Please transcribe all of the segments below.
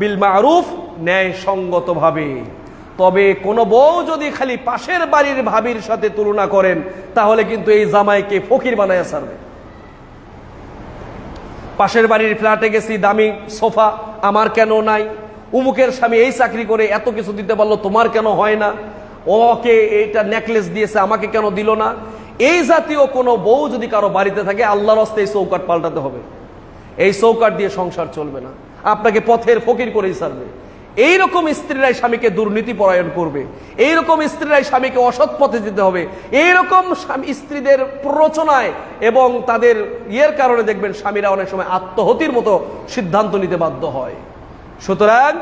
বিল মারুফ ন্যায় সঙ্গতভাবে তবে কোন বউ যদি খালি পাশের বাড়ির ভাবির সাথে তুলনা করেন, তাহলে কিন্তু এই জামাইকে ফকির বানায় ছাড়বে। পাশের বাড়ির ফ্ল্যাটে গেছি, দামি সোফা, আমার কেন নাই? উমুকের স্বামী এই চাকরি করে এত কিছু দিতে পারল, তোমার কেন হয় না? ওকে এইটা নেকলেস দিয়েছে, আমাকে কেন দিল না? এই জাতীয় কোনো বউ যদি কারও বাড়িতে থাকে, আল্লাহর হস্তে এই চৌকাট পাল্টাতে হবে। এই চৌকাট দিয়ে সংসার চলবে না। আপনাকে পথের ফকির করেই ছাড়বে। এইরকম স্ত্রীরাই স্বামীকে দুর্নীতি পরায়ণ করবে। এইরকম স্ত্রীরাই স্বামীকে অসৎ পথে যেতে হবে। এইরকম স্ত্রীদের প্ররোচনায় এবং তাদের ইয়ের কারণে দেখবেন স্বামীরা অনেক সময় আত্মহতির মতো সিদ্ধান্ত নিতে বাধ্য হয়। সুতরাং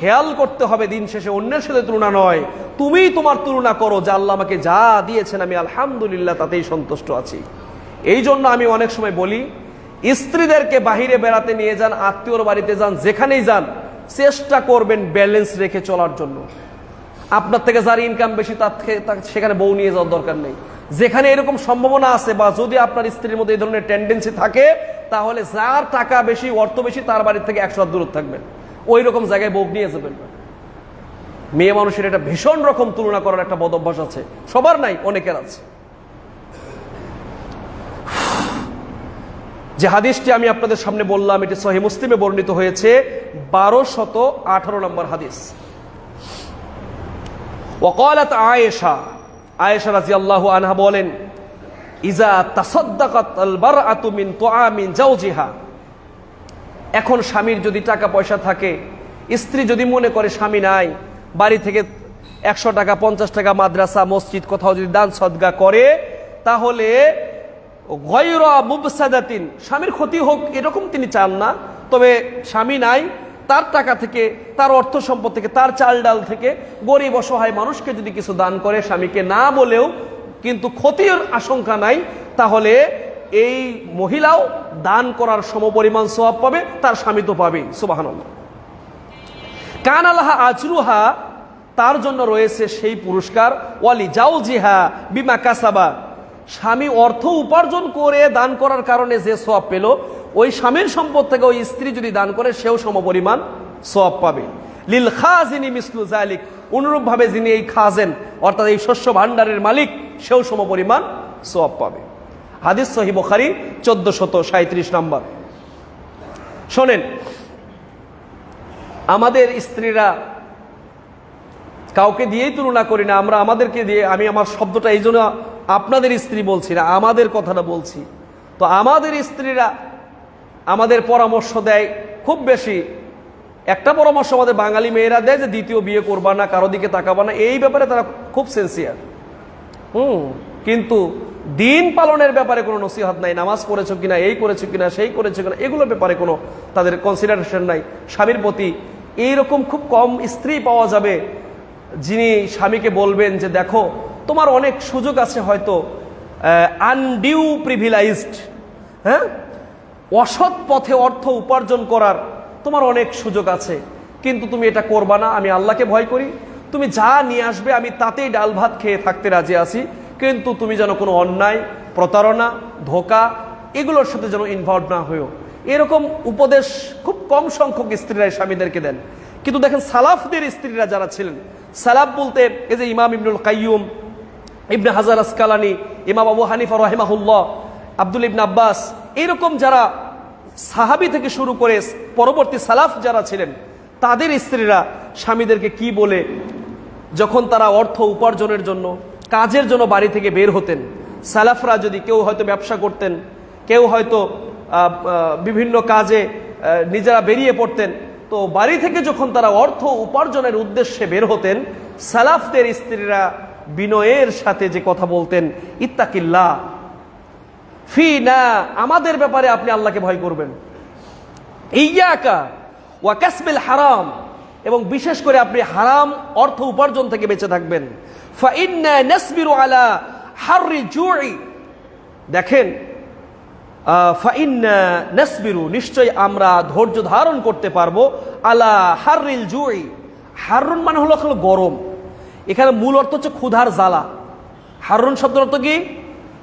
খেয়াল করতে হবে দিন শেষে অন্যের সাথে তুলনা নয়। তুমি তোমার তুলনা করো যে আল্লাহ আমাকে যা দিয়েছেন আমি আলহামদুলিল্লাহ তাতেই সন্তুষ্ট আছি। এই জন্য আমি অনেক সময় বলি স্ত্রীদেরকে বাহিরে বেড়াতে নিয়ে যান, আত্মীয়র বাড়িতে যান, যেখানেই যান, চেষ্টা করবেন ব্যালেন্স রেখে চলার জন্য। আপনার থেকে যার ইনকাম বেশি, তার থেকে সেখানে বউ নিয়ে যাওয়ার দরকার নেই। যেখানে এরকম সম্ভাবনা আছে বা যদি আপনার স্ত্রীর মধ্যে এই ধরনের টেন্ডেন্সি থাকে, তাহলে যার টাকা বেশি, অর্থ বেশি, তার বাড়ির থেকে একশো দূর থাকবেন ওই রকম জায়গায় বউ নিয়ে যাবেন মেয়ে মানুষের একটা ভীষণ রকম তুলনা করার একটা বদ অভ্যাস আছে। সবার নাই, অনেকের আছে। যে হাদিসটি আমি আপনাদের সামনে বললাম, এটি সহি মুসলিমে বর্ণিত হয়েছে বারো শত আঠারো নম্বর হাদিস। ওকালাত আয়েশা আয়েশা রাজি আল্লাহ আনহা বলেন, ইজা তাসদ্দাকাত আল বারআতু মিন তুআমিন জাওজিহা এখন স্বামীর যদি টাকা পয়সা থাকে, স্ত্রী যদি মনে করে স্বামী নাই, বাড়ি থেকে একশো টাকা, পঞ্চাশ টাকা, মাদ্রাসা, মসজিদ, কোথাও যদি দান সদগা করে, তাহলে গয়রা মুবসাদাতিন, স্বামীর ক্ষতি হোক এরকম তিনি চান না, তবে স্বামী নাই, তার টাকা থেকে, তার অর্থ সম্পদ থেকে, তার চাল ডাল থেকে গরিব অসহায় মানুষকে যদি কিছু দান করে স্বামীকে না বলেও কিন্তু ক্ষতির আশঙ্কা নাই, তাহলে এই মহিলাও দান করার সমপরিমাণ সওয়াব পাবে, তার স্বামী তো পাবেই সুবাহান্লাহ কান আল্লাহা আজরুহা, তার জন্য রয়েছে সেই পুরস্কার, ওয়ালি যাও জিহা বিমা কাসাবা স্বামী অর্থ উপার্জন করে দান করার কারণে যে সব পেল, ওই স্বামীর সম্পদ থেকে ওই স্ত্রী যদি দান করে, সেও সমপরিমাণ সব পাবে। লিল খাজিনী মিসলু জালিক অনুরূপভাবে যিনি এই খাজেন, অর্থাৎ এই শস্য ভাণ্ডারের মালিক, সেও সমপরিমাণ সব পাবে। হাদিস সহি বখারি চোদ্দ শত সাঁত্রিশ নম্বর। শোনেন, আমাদের স্ত্রীরা কাউকে দিয়েই তুলনা করি না, আমরা আমাদেরকে দিয়ে, আমি আমার শব্দটা এই জন্য আপনাদের স্ত্রী বলছি না, আমাদের কথাটা বলছি। তো আমাদের স্ত্রীরা আমাদের পরামর্শ দেয় খুব বেশি। একটা পরামর্শ আমাদের বাঙালি মেয়েরা দেয় যে দ্বিতীয় বিয়ে করবা না, কারও দিকে তাকাবা না, এই ব্যাপারে তারা খুব সেন্সিয়ার হুম, কিন্তু দিন পালনের ব্যাপারে কোনো নসিহত নাই, নামাজ পড়েছো কিনা, এই করেছ কিনা, সেই করেছ কিনা, এগুলোর ব্যাপারে কোনো তাদের কনসিডারেশন নাই। স্বামীর প্রতি এইরকম খুব কম স্ত্রী পাওয়া যাবে যিনি স্বামীকে বলবেন যে দেখো, তোমার অনেক সুযোগ আছে হয়তো আনডিউ প্রিভিলাইজড হ্যাঁ? অসৎ পথে অর্থ উপার্জন করার তোমার অনেক সুযোগ আছে। কিন্তু তুমি এটা করবা না, আমি আল্লাহকে ভয় করি। তুমি যা নিয়ে আসবে, আমি তাতেই ডাল ভাত খেয়ে থাকতে রাজি আছি। কিন্তু তুমি যেন কোনো অন্যায়, প্রতারণা, ধোকা এগুলোর সাথে যেন ইনভলভ না হয়েও। এরকম উপদেশ খুব কম সংখ্যক স্ত্রীরাই স্বামীদেরকে দেন। কিন্তু দেখেন সালাফদের স্ত্রীরা যারা ছিলেন, সালাফ বলতে এই যে ইমাম ইবনুল কাইয়ুম, ইবনে হাজার আসকালানি, ইমাম আবু হানিফা রহেমাহুল্লাহ, আব্দুল ইবনে আব্বাস, এরকম যারা সাহাবি থেকে শুরু করে পরবর্তী সালাফ যারা ছিলেন, তাদের স্ত্রীরা স্বামীদেরকে কি বলে? যখন তারা অর্থ উপার্জনের জন্য, কাজের জন্য বাড়ি থেকে বের হতেন, সালাফরা যদি কেউ হয়তো ব্যবসা করতেন, কেউ হয়তো বিভিন্ন কাজে নিজেরা বেরিয়ে পড়তেন তো বাড়ি থেকে যখন তারা অর্থ উপার্জনের উদ্দেশ্যে বের হতেন, সালাফদের স্ত্রীরা বিনয়ের সাথে যে কথা বলতেন ইত্তাকিল্লা ফি না আমাদের ব্যাপারে আপনি আল্লাহকে ভয় করবেন। ইয়াকা হারাম, এবং বিশেষ করে আপনি হারাম অর্থ উপার্জন থেকে বেঁচে থাকবেন। আলা হাররি দেখেন নাসবিরু, নিশ্চয় আমরা ধৈর্য ধারণ করতে পারব। আলা হাররিল জুই হারুন মানে হলো হলো গরম। এখানে মূল অর্থ হচ্ছে ক্ষুধার জ্বালা। হারুন শব্দের অর্থ কি?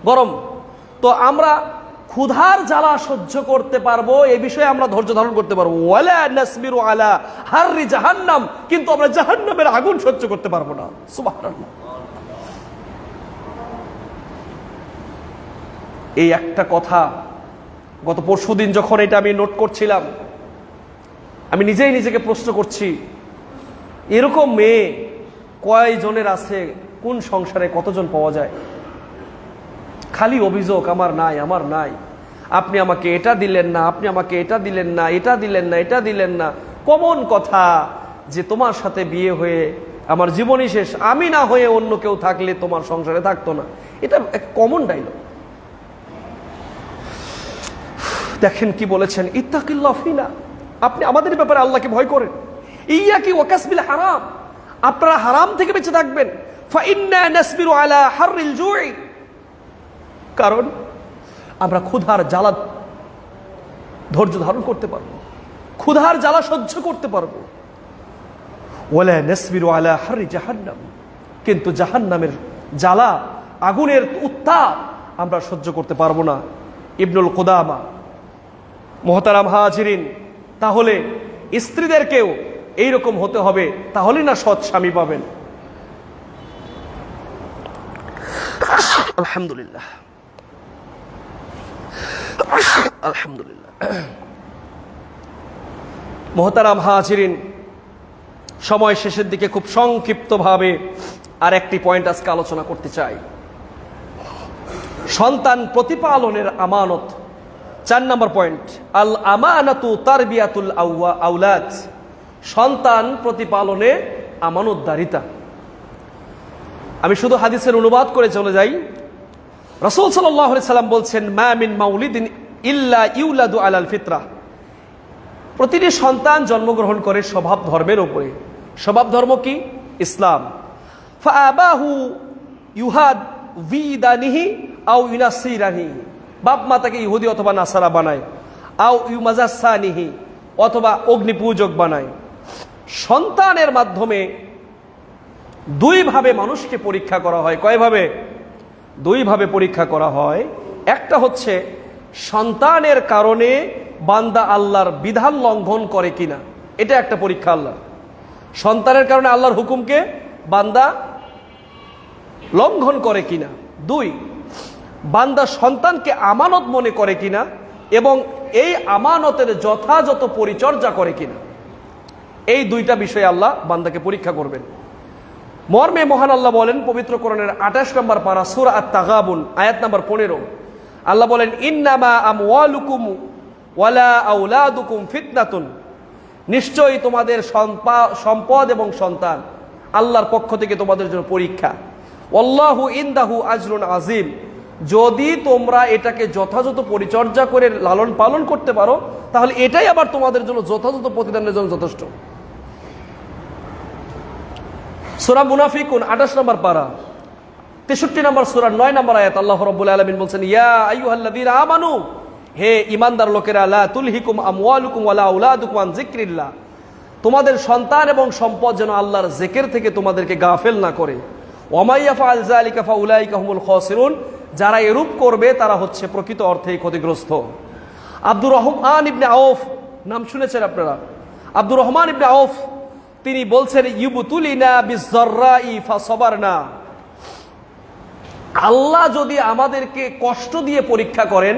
গরম। তো আমরা ক্ষুধার জ্বালা সহ্য করতে পারব, এ বিষয়ে আমরা ধৈর্য ধারণ করতে পারব। ওয়ালা নাসবিরু আলা হাররি জাহান্নাম, কিন্তু আমরা জাহান্নামের আগুন সহ্য করতে পারব না। এই একটা কথা গত পরশুদিন যখন এটা আমি নোট করছিলাম, আমি নিজেই নিজেকে প্রশ্ন করছি, এরকম মেয়ে কয়জনের আছে, কোন সংসারে কতজন পাওয়া যায়? খালি অভিযোগ, আমার নাই আমার নাই। আপনি আমাকে এটা দিলেন না, আপনি আমাকে এটা দিলেন না, এটা দিলেন না, এটা দিলেন না। কমন কথা যে তোমার সাথে বিয়ে হয়ে আমার জীবনই শেষ। আমি না হয়ে অন্য কেউ থাকলে তোমার সংসারে থাকতো না। এটা এক কমন ডাইলগ দেখেন কি বলেছেন? ইত্তাকিল্লাহ ফিনা। আপনি আমাদের ব্যাপারে আল্লাহকে ভয় করেন। ইয়া কি ওয়াকাসবিল হারাম। আপনারা হারাম থেকে বেঁচে থাকবেন। কারণ আমরা ক্ষুধার জ্বালা ধৈর্য ধারণ করতে পারব। ক্ষুধার জ্বালা সহ্য করতে পারব। ওয়ালা নাসবিরু আলা হাররি জাহান্নাম। কিন্তু জাহান্নামের জ্বালা, আগুনের উত্তাপ আমরা সহ্য করতে পারব না। ইবনুল কুদামা মোহতারাম হাজিরিন, তাহলে স্ত্রীদেরকেও এইরকম হতে হবে তাহলে না সৎ স্বামী পাবেন। আলহামদুলিল্লাহ। আলহামদুলিল্লাহ। মোহতারাম হাজিরিন, সময় শেষের দিকে খুব সংক্ষিপ্তভাবে আর একটি পয়েন্ট আজকে আলোচনা করতে চাই। সন্তান প্রতিপালনের আমানত চার নম্বর পয়েন্ট আল আমানাতু তারবিয়াতুল আউয়া, আউলাদ। সন্তান প্রতিপালনে আমানতদারিতা আমি শুধু হাদিসের অনুবাদ করে চলে যাই। রসুল সাল্লাহ সাল্লাম বলছেন মামিন মাউলিদিন ইল্লা ইউলাদু আলাল ফিতরা। প্রতিটি সন্তান জন্মগ্রহণ করে স্বভাব ধর্মের ওপরে স্বভাব ধর্ম কি? ইসলাম। ফাবাহু ইউহাদ ভিদানিহি আও ইউনাসিরানিহি বাপ মা তাকে ইহুদি অথবা নাসারা বানায়। আও ইউ ইউমাজাসানিহি অথবা অগ্নিপূজক বানায়। সন্তানের মাধ্যমে দুইভাবে মানুষকে পরীক্ষা করা হয়। কয়ভাবে? দুইভাবে পরীক্ষা করা হয়। একটা হচ্ছে, সন্তানের কারণে বান্দা আল্লাহর বিধান লঙ্ঘন করে কিনা। এটা একটা পরীক্ষা আল্লাহ সন্তানের কারণে আল্লাহর হুকুমকে বান্দা লঙ্ঘন করে কিনা। দুই বান্দা সন্তানকে আমানত মনে করে কিনা এবং এই আমানতের যথাযথ পরিচর্যা করে কিনা? এই দুইটা বিষয়ে আল্লাহ বান্দাকে পরীক্ষা করবেন। মর্মে মহান আল্লাহ বলেন, পবিত্র কোরআনের আঠাশ নম্বর পারা সুর আত তাগাবুন আয়াত নম্বর পনেরো। আল্লাহ বলেন, ইন্নামা আম ওয়ালুকুম ওয়ালা আউলাদুকুম ফিতনাতুন। নিশ্চয়ই তোমাদের সম্পদ এবং সন্তান আল্লাহর পক্ষ থেকে তোমাদের জন্য পরীক্ষা। অল্লাহু ইন্দাহু আজরুন আজিম। যদি তোমরা এটাকে যথাযথ পরিচর্যা করে লালন পালন করতে পারো, তাহলে এটাই আবার তোমাদের জন্য যথাযথ প্রতিদানের জন্য যথেষ্ট। সুরা মুনাফিকুন, আঠাশ নম্বর পারা। তেষট্টি নম্বর সুরা, নয় নম্বর আয়াত, আল্লাহ রব্বুল আলমিন বলছেন, ইয়া আইয়ুহাল্লাযীনা আমানু, হে ইমানদার লোকেরা, লা তুলহিকুম আমওয়ালুকুম ওয়ালা আউলাদুকুম আন যিকরিল্লাহ। তোমাদের সন্তান এবং সম্পদ যেন আল্লাহর জেকের থেকে তোমাদেরকে গাফেল না করে। ওমাইয়া ফাআল যালিকা ফাউলাইকা হুমুল খাসিরুন। যারা এরূপ করবে, তারা হচ্ছে প্রকৃত অর্থেই ক্ষতিগ্রস্ত। আব্দুর রহমান ইবনে আউফ নাম শুনেছেন আপনারা? আব্দুর রহমান ইবনে আউফ তিনি বলছেন ইউবতুলিনা বিজর্রাই ফাসবারনা। আল্লাহ যদি আমাদেরকে কষ্ট দিয়ে পরীক্ষা করেন,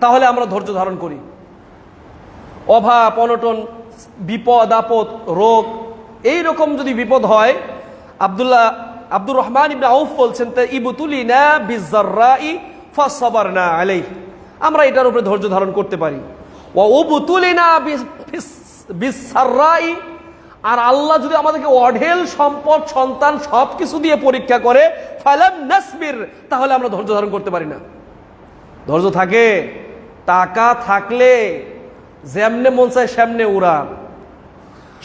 তাহলে আমরা ধৈর্য ধারণ করি। অভাব, অনটন, বিপদ, আপদ, রোগ এই রকম যদি বিপদ হয়, আব্দুল্লাহ আব্দুর রহমান ইবনে আউফ বলছেন তা ইবতুলিনা বিজর্রাই ফাসবারনা আলাইহি। আমরা এটার উপরে ধৈর্য ধারণ করতে পারি। ওয়া উবতুলিনা বিসাররাই আর আল্লাহ যদি আমাদেরকে অঢেল সম্পদ, সন্তান সব কিছু দিয়ে পরীক্ষা করে, ফালাম নাসবির, তাহলে আমরা ধৈর্য ধারণ করতে পারি না। ধৈর্য থাকে, টাকা থাকলে যেমনে মন চায় সেমনে উড়া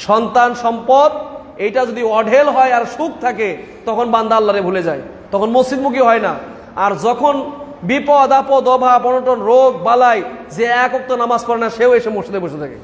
সন্তান সম্পদ এইটা যদি অঢেল হয় আর সুখ থাকে, তখন বান্দা আল্লাহরে ভুলে যায়। তখন মসজিদমুখী হয় না। আর যখন বিপদ, আপদ, অভাব, অনটন, রোগ, বালাই, যে এক অক্ত নামাজ পড়ে না, সেও এসে মসজিদে বসে থাকে।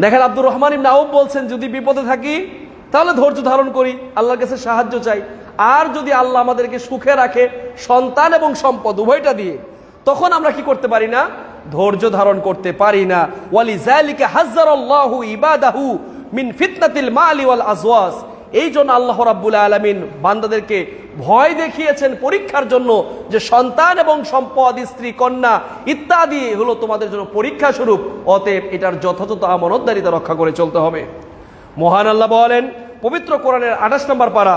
দেখেন আব্দুর রহমান ইবনে আউফ বলছেন, যদি বিপদে থাকি, তাহলে ধৈর্য ধারণ করি। আল্লাহর কাছে সাহায্য চাই। আর যদি আল্লাহ আমাদেরকে সুখে রাখে, সন্তান এবং সম্পদ উভয়টা দিয়ে, তখন আমরা কি করতে পারি না? ধৈর্য ধারণ করতে পারি না। ওয়ালি জালিকা হাজ্জারাল্লাহু ইবাদাহু মিন ফিতনাতিল মালি ওয়াল আজওয়াজ। এই জন্য আল্লাহ রাব্বুল আলামিন বান্দাদেরকে ভয় দেখিয়েছেন পরীক্ষার জন্য যে সন্তান এবং সম্পদ, স্ত্রী, কন্যা ইত্যাদি হলো তোমাদের জন্য পরীক্ষা স্বরূপ। অতএব এটার যথাযথ আমানতদারিতা রক্ষা করে চলতে হবে। মহান আল্লাহ বলেন, পবিত্র কোরআনের আঠাশ নম্বর পারা,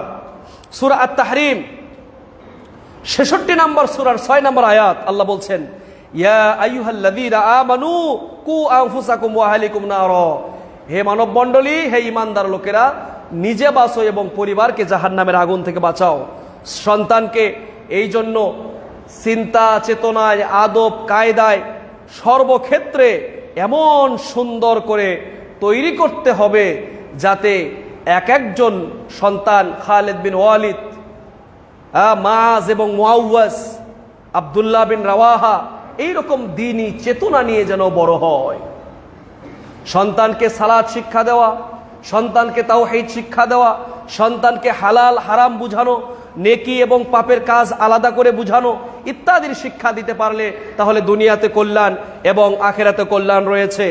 সুরা আত তাহরিম ছেষট্টি নম্বর সুরার ছয় নম্বর আয়াত, আল্লাহ বলছেন, ইয়া আইয়ুহাল্লাযীনা আমানু কু আনফুসাকুম ওয়া আহলিকুম নার। হে মানব মণ্ডলী হে ইমানদার লোকেরা, নিজে বাঁচো এবং পরিবারকে জাহান্নামের আগুন থেকে বাঁচাও। সন্তানকে এই জন্য চিন্তা, চেতনায়, আদব, কায়দায় সর্বক্ষেত্রে এমন সুন্দর করে তৈরি করতে হবে যাতে এক একজন সন্তান খালেদ বিন ওয়ালিদ মাজ এবং মুআওয়াজ, আব্দুল্লাহ বিন রাওয়াহা, এইরকম দিনই চেতনা নিয়ে যেন বড় হয়। সন্তানকে সালাদ শিক্ষা দেওয়া, সন্তানকে তাওহীদ শিক্ষা দেওয়া, সন্তানকে হালাল, হারাম বুঝানো, নেকি এবং পাপের কাজ আলাদা করে বুঝানো ইত্যাদির শিক্ষা দিতে পারলে তাহলে দুনিয়াতে কল্যাণ এবং আখেরাতে কল্যাণ রয়েছে।